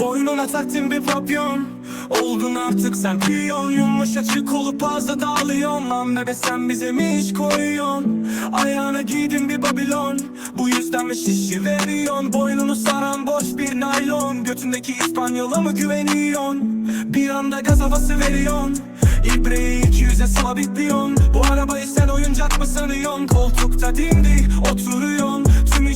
Boynuna taktın bir papyon. Oldun artık sen. Piyon Yummuş açık olup ağızda dağılıyorsun. Lan bebe sen bize mi iş koyuyorsun? Ayağına giydin bir Babilon. Bu yüzden mi şişi veriyorsun? Boynunu saran boş bir naylon. Götündeki İspanyola mı güveniyorsun? Bir anda gaz havası veriyorsun. İbreyi 200'e sabitliyorsun. Bu arabayı sen oyuncak mı sanıyorsun? Koltukta dimdik oturuyorsun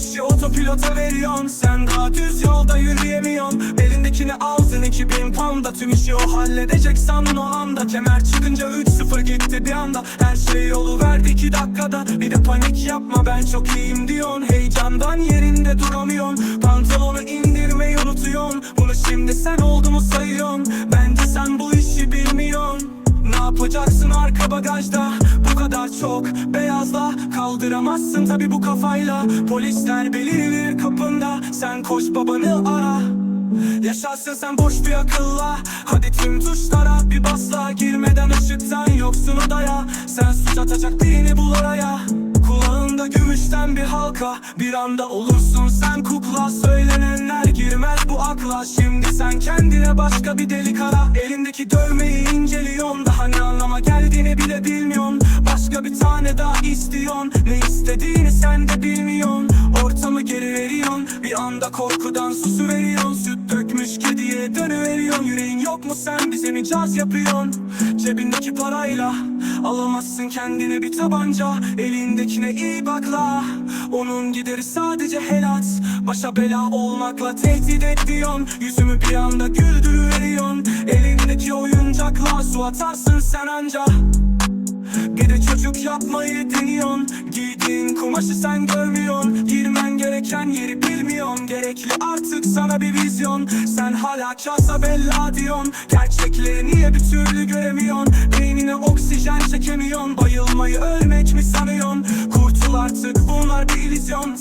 İşi otopilota veriyorsun. Sen daha düz yolda yürüyemiyorsun. Belindekini aldın 2000 pound'a Tüm işi o halledecek sandın o anda. Kemer çıkınca 3-0 gitti bir anda. Her şey yolu verdi 2 dakikada. Bir de panik yapma ben çok iyiyim diyorsun. Heyecandan yerinde duramıyorsun. Pantolonu indirmeyi unutuyorsun. Bunu şimdi sen oldu mu sayıyorsun? Bence sen bu işi bilmiyorsun. Ne yapacaksın arka bagajda kadar çok beyazla Kaldıramazsın tabi bu kafayla. Polisler belirir kapında Sen koş babanı ara. Yaşarsın sen boş bir akılla. Hadi tüm tuşlara bir basla Girmeden ışıktan yoksun odaya. Sen suç atacak birini bul oraya Kulağında gümüşten bir halka Bir anda olursun sen kukla. Söylenenler girmez bu akla. Şimdi sen kendine başka bir delik ara. Elindeki dövmeyi inceliyorsun Daha ne anlama geldiğini bile bilmiyorsun tane daha istiyorsun? Ne istediğini sen de bilmiyorsun. Ortamı geri veriyorsun. Bir anda korkudan susu Süt dökmüş kediye dönüveriyorsun. Yüreğin yok mu? Sen bize mi caz yapıyorsun? Cebindeki parayla Alamazsın kendine bir tabanca. Elindekine iyi bakla. Onun gideri sadece helat. Başa bela olmakla tehdit ediyorsun. Yüzümü bir anda güldürüveriyorsun. Elindeki oyuncakla su atarsın sen anca de çocuk yapmayı deniyorsun. Giydiğin kumaşı sen görmüyorsun. Girmen gereken yeri bilmiyorsun. Gerekli artık sana bir vizyon. Sen hala casa bella diyorsun. Gerçekleri niye bir türlü göremiyorsun? Beynine oksijen çekemiyorsun. Bayılmayı ölmek mi sanıyorsun? Kurtul artık. Bunlar bir illüzyon